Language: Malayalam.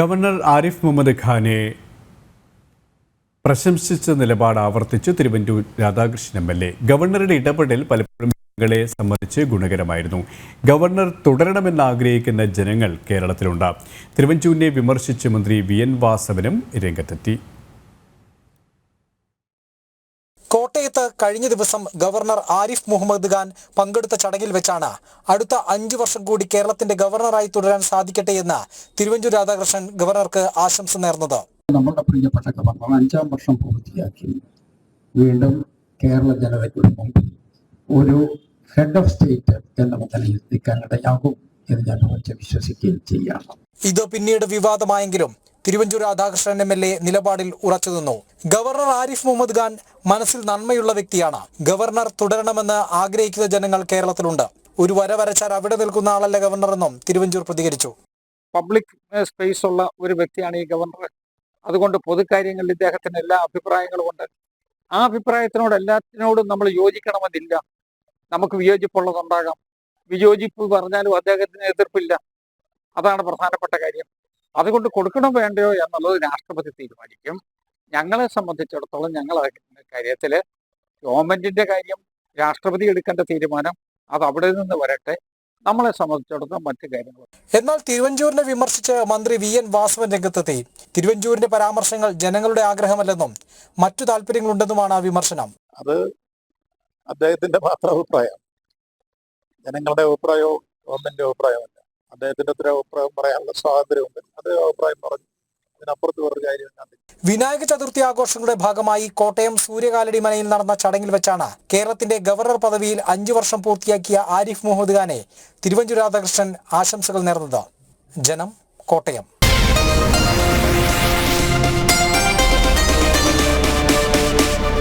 ഗവർണർ ആരിഫ് മുഹമ്മദ് ഖാനെ പ്രശംസിച്ച നിലപാട് ആവർത്തിച്ച് Thiruvanchoor Radhakrishnan M L A. ഗവർണറുടെ ഇടപെടൽ പലപ്പോഴും ജനങ്ങളെ സംബന്ധിച്ച് ഗുണകരമായിരുന്നു. ഗവർണർ തുടരണമെന്ന് ആഗ്രഹിക്കുന്ന ജനങ്ങൾ കേരളത്തിലുണ്ട്. തിരുവഞ്ചൂരിനെ വിമർശിച്ച് മന്ത്രി വി എൻ വാസവനും രംഗത്തെത്തി. കോട്ടയത്ത് കഴിഞ്ഞ ദിവസം ഗവർണർ ആരിഫ് മുഹമ്മദ് ഖാൻ പങ്കെടുത്ത ചടങ്ങിൽ വെച്ചാണ് അടുത്ത അഞ്ചു വർഷം കൂടി കേരളത്തിന്റെ ഗവർണറായി തുടരാൻ സാധിക്കട്ടെ എന്ന് തിരുവഞ്ചൂർ രാധാകൃഷ്ണൻ ഗവർണർക്ക് ആശംസ നേർന്നത്. നമ്മുടെ പ്രിയപ്പെട്ട ഗവർണർ അഞ്ചാം വർഷം പൂർത്തിയാക്കി വീണ്ടും കേരള ജനതയ്ക്ക് മുമ്പിൽ ഒരു ഹെഡ് ഓഫ് സ്റ്റേറ്റ് എന്ന നിലയിൽ നിൽക്കാനിടയാകും എന്ന് ഞാൻ ഉറച്ച് വിശ്വസിക്കുകയും ചെയ്യാം ഇത് പിന്നീട് വിവാദമായെങ്കിലും Thiruvanchoor Radhakrishnan M L A നിലപാടിൽ ഉറച്ചു നിന്നു. ഗവർണർ ആരിഫ് മുഹമ്മദ് ഖാൻ മനസ്സിൽ നന്മയുള്ള വ്യക്തിയാണ്. ഗവർണർ തുടരണമെന്ന് ആഗ്രഹിക്കുന്ന ജനങ്ങൾ കേരളത്തിലുണ്ട്. ഒരു വര വരച്ചാൽ അവിടെ നിൽക്കുന്ന ആളല്ല ഗവർണർ എന്നും തിരുവഞ്ചൂർ പ്രതികരിച്ചു. പബ്ലിക് സ്പേസ് ഉള്ള ഒരു വ്യക്തിയാണ് ഈ ഗവർണർ. അതുകൊണ്ട് പൊതുകാര്യങ്ങളിൽ ഇദ്ദേഹത്തിന് എല്ലാ അഭിപ്രായങ്ങളും ഉണ്ട്. ആ അഭിപ്രായത്തിനോട് എല്ലാത്തിനോടും നമ്മൾ യോജിക്കണമെന്നില്ല. നമുക്ക് വിയോജിപ്പുള്ളതുണ്ടാകാം. വിയോജിപ്പ് പറഞ്ഞാലും അദ്ദേഹത്തിന് എതിർപ്പില്ല. അതാണ് പ്രധാനപ്പെട്ട കാര്യം. അതുകൊണ്ട് കൊടുക്കണോ വേണ്ടയോ എന്നുള്ളത് രാഷ്ട്രപതി തീരുമാനിക്കും. ഞങ്ങളെ സംബന്ധിച്ചിടത്തോളം ഞങ്ങൾ കാര്യത്തിൽ ഗവൺമെന്റിന്റെ കാര്യം രാഷ്ട്രപതി എടുക്കേണ്ട തീരുമാനം അത് അവിടെ നിന്ന് വരട്ടെ. നമ്മളെ സംബന്ധിച്ചിടത്തോളം മറ്റു കാര്യങ്ങൾ എന്നാൽ തിരുവഞ്ചൂരിനെ വിമർശിച്ച് മന്ത്രി വി. എൻ. വാസവൻ രംഗത്തെത്തി. തിരുവഞ്ചൂരിന്റെ പരാമർശങ്ങൾ ജനങ്ങളുടെ ആഗ്രഹമല്ലെന്നും മറ്റു താല്പര്യങ്ങളുണ്ടെന്നുമാണ് ആ വിമർശനം. അത് അദ്ദേഹത്തിന്റെ മാത്രം അഭിപ്രായം. ജനങ്ങളുടെ അഭിപ്രായവും ഗവൺമെന്റിന്റെ അഭിപ്രായമല്ല. അദ്ദേഹത്തിന്റെ അത്ര അഭിപ്രായം പറയാനുള്ള സ്വാതന്ത്ര്യമുണ്ട്. അത് അഭിപ്രായം പറഞ്ഞു. അതിനപ്പുറത്ത് വേറൊരു കാര്യം ഞാൻ വിനായക ചതുർത്ഥി ആഘോഷങ്ങളുടെ ഭാഗമായി കോട്ടയം സൂര്യകാലടി മനയിൽ നടന്ന ചടങ്ങിൽ വെച്ചാണ് കേരളത്തിന്റെ ഗവർണർ പദവിയിൽ അഞ്ചു വർഷം പൂർത്തിയാക്കിയ ആരിഫ് മുഹമ്മദ് ഖാനെ തിരുവഞ്ചൂർ രാധാകൃഷ്ണൻ ആശംസകൾ നേർന്നത്. ജനം കോട്ടയം.